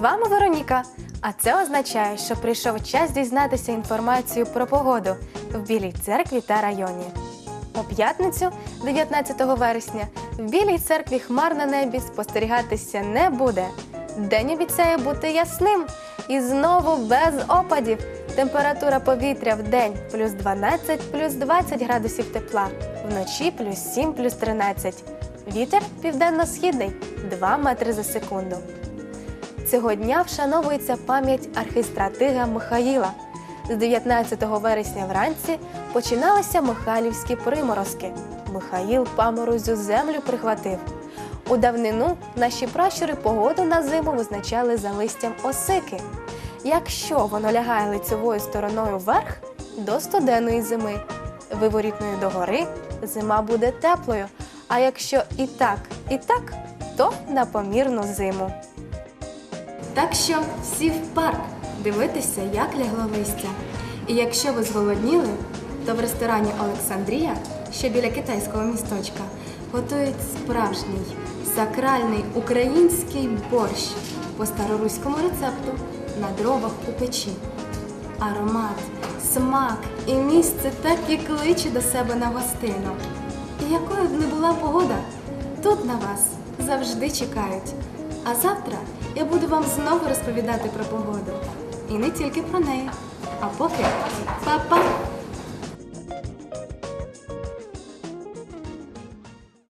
вами Вероніка. А це означає, що прийшов час дізнатися інформацію про погоду в Білій церкві та районі. У п'ятницю, 19 вересня, в Білій церкві хмар на небі спостерігатися не буде. День обіцяє бути ясним і знову без опадів. Температура повітря в день плюс 12, плюс 20 градусів тепла, вночі плюс 7, плюс 13. Вітер південно-східний 2 метри за секунду. Цього дня вшановується пам'ять архистратига Михаїла. З 19 вересня вранці починалися Михайлівські приморозки. Михаїл паморозю землю прихватив. У давнину наші пращури погоду на зиму визначали за листям осики. Якщо воно лягає лицевою стороною вверх до студеної зими, виворітною догори зима буде теплою. А якщо і так, і так, то на помірну зиму. Так що всі в парк дивитися, як лягло листя. І якщо ви зголодніли, то в ресторані Олександрія, що біля китайського місточка, готують справжній сакральний український борщ по староруському рецепту на дровах у печі. Аромат, смак і місце так і кличе до себе на гостину. І якою б не була погода, тут на вас завжди чекають. А завтра я буду вам знову розповідати про погоду. І не тільки про неї. А поки!